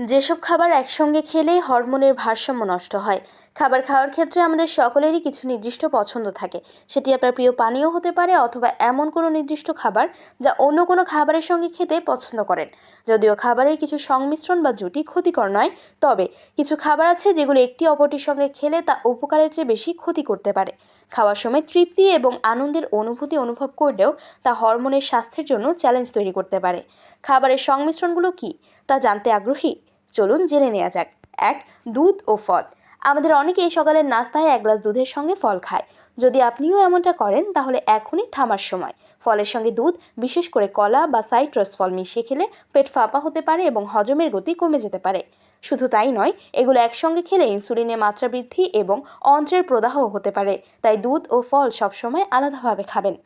যেসব খাবার একসঙ্গে খেলেই হরমোনের ভারসাম্য নষ্ট হয়। খাবার খাওয়ার ক্ষেত্রে আমাদের সকলেরই কিছু নির্দিষ্ট পছন্দ থাকে। সেটি আপনার প্রিয় পানীয় হতে পারে অথবা এমন কোনো নির্দিষ্ট খাবার যা অন্য কোনো খাবারের সঙ্গে খেতে পছন্দ করেন। যদিও খাবারের কিছু সংমিশ্রণ বা জুটি ক্ষতিকর নয়, তবে কিছু খাবার আছে যেগুলো একটি অপরটির সঙ্গে খেলে তা উপকারের চেয়ে বেশি ক্ষতি করতে পারে। খাওয়ার সময় তৃপ্তি এবং আনন্দের অনুভূতি অনুভব করলেও তা হরমোনের স্বাস্থ্যের জন্য চ্যালেঞ্জ তৈরি করতে পারে। খাবারের সংমিশ্রণগুলো কী? তা জানতে আগ্রহী? চলুন জেনে নেওয়া যাক। এক, দুধ ও ফল। আমাদের অনেকেই সকালের নাস্তায় এক গ্লাস দুধের সঙ্গে ফল খায়। যদি আপনিও এমনটা করেন, তাহলে এখনই থামার সময়। ফলের সঙ্গে দুধ, বিশেষ করে কলা বা সাইট্রাস ফল মিশিয়ে খেলে পেট ফাঁপা হতে পারে এবং হজমের গতি কমে যেতে পারে। শুধু তাই নয়, এগুলো একসঙ্গে খেলে ইনসুলিনের মাত্রা বৃদ্ধি এবং অন্ত্রের প্রদাহ হতে পারে। তাই দুধ ও ফল সবসময় আলাদাভাবে খাবেন।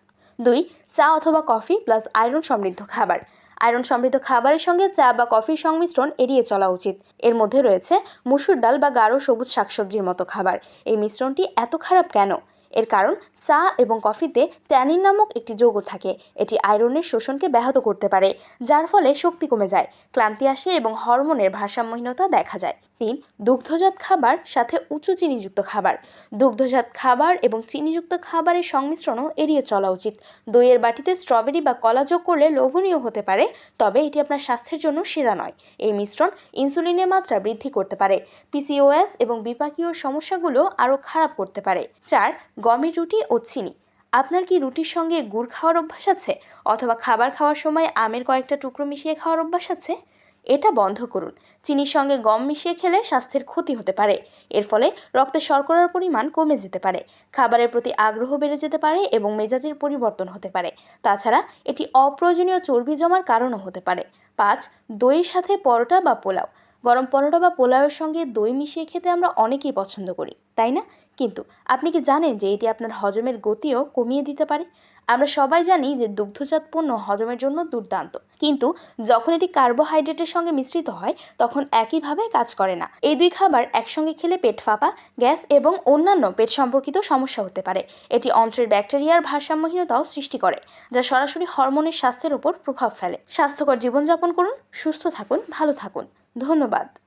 দুই, চা অথবা কফি প্লাস আয়রন সমৃদ্ধ খাবার। আয়রন সমৃদ্ধ খাবারের সঙ্গে চা বা কফির সংমিশ্রণ এড়িয়ে চলা উচিত। এর মধ্যে রয়েছে মুসুর ডাল বা গাঢ় সবুজ শাকসবজির মতো খাবার। এই মিশ্রণটি এত খারাপ কেন? এর কারণ চা এবং কফিতে ট্যানিন নামক একটি যৌগ থাকে। এটি আয়রনের শোষণকে ব্যাহত করতে পারে, যার ফলে শক্তি কমে যায়, ক্লান্তি আসে এবং হরমোনের ভারসাম্যহীনতা দেখা যায়। তিন, দুগ্ধজাত খাবার সাথে উঁচু চিনিযুক্ত খাবার। দুগ্ধজাত খাবার এবং চিনিযুক্ত খাবারের সংমিশ্রণও এড়িয়ে চলা উচিত। দইয়ের বাটিতে স্ট্রবেরি বা কলা যোগ করলে লোভনীয় হতে পারে, তবে এটি আপনার স্বাস্থ্যের জন্য সেরা নয়। এই মিশ্রণ ইনসুলিনের মাত্রা বৃদ্ধি করতে পারে পিসিওএস এবং বিপাকীয় সমস্যাগুলো আরও খারাপ করতে পারে। চার গমের রুটি ও চিনি। আপনার কি রুটির সঙ্গে গুড় খাওয়ার অভ্যাস আছে? অথবা খাবার খাওয়ার সময় আমের কয়েকটা টুকরো মিশিয়ে খাওয়ার অভ্যাস আছে? এটা বন্ধ করুন। চিনির সঙ্গে গম মিশিয়ে খেলে স্বাস্থ্যের ক্ষতি হতে পারে। এর ফলে রক্তে শর্করার পরিমাণ কমে যেতে পারে। খাবারের প্রতি আগ্রহ বেড়ে যেতে পারে এবং মেজাজের পরিবর্তন হতে পারে। তাছাড়া এটি অপ্রয়োজনীয় চর্বি জমার কারণও হতে পারে। পাঁচ, দইয়ের সাথে পরোটা বা পোলাও। গরম পরোটা বা পোলাওয়ের সঙ্গে দই মিশিয়ে খেতে আমরা অনেকেই পছন্দ করি। তাই না? কিন্তু আপনি কি জানেন যে এটি আপনার হজমের গতিও কমিয়ে দিতে পারে? আমরা সবাই জানি যে দুগ্ধজাত পণ্য হজমের জন্য দুর্দান্ত। কিন্তু যখন এটি কার্বোহাইড্রেটের সঙ্গে মিশ্রিত হয়, তখন একইভাবে কাজ করে না। এই দুই খাবার একসঙ্গে খেলে পেট ফাঁপা, গ্যাস এবং অন্যান্য পেট সম্পর্কিত সমস্যা হতে পারে। এটি অন্ত্রের ব্যাকটেরিয়ার ভারসাম্যহীনতাও সৃষ্টি করে, যা সরাসরি হরমোনের স্বাস্থ্যের উপর প্রভাব ফেলে। স্বাস্থ্যকর জীবনযাপন করুন, সুস্থ থাকুন, ভালো থাকুন। ধন্যবাদ।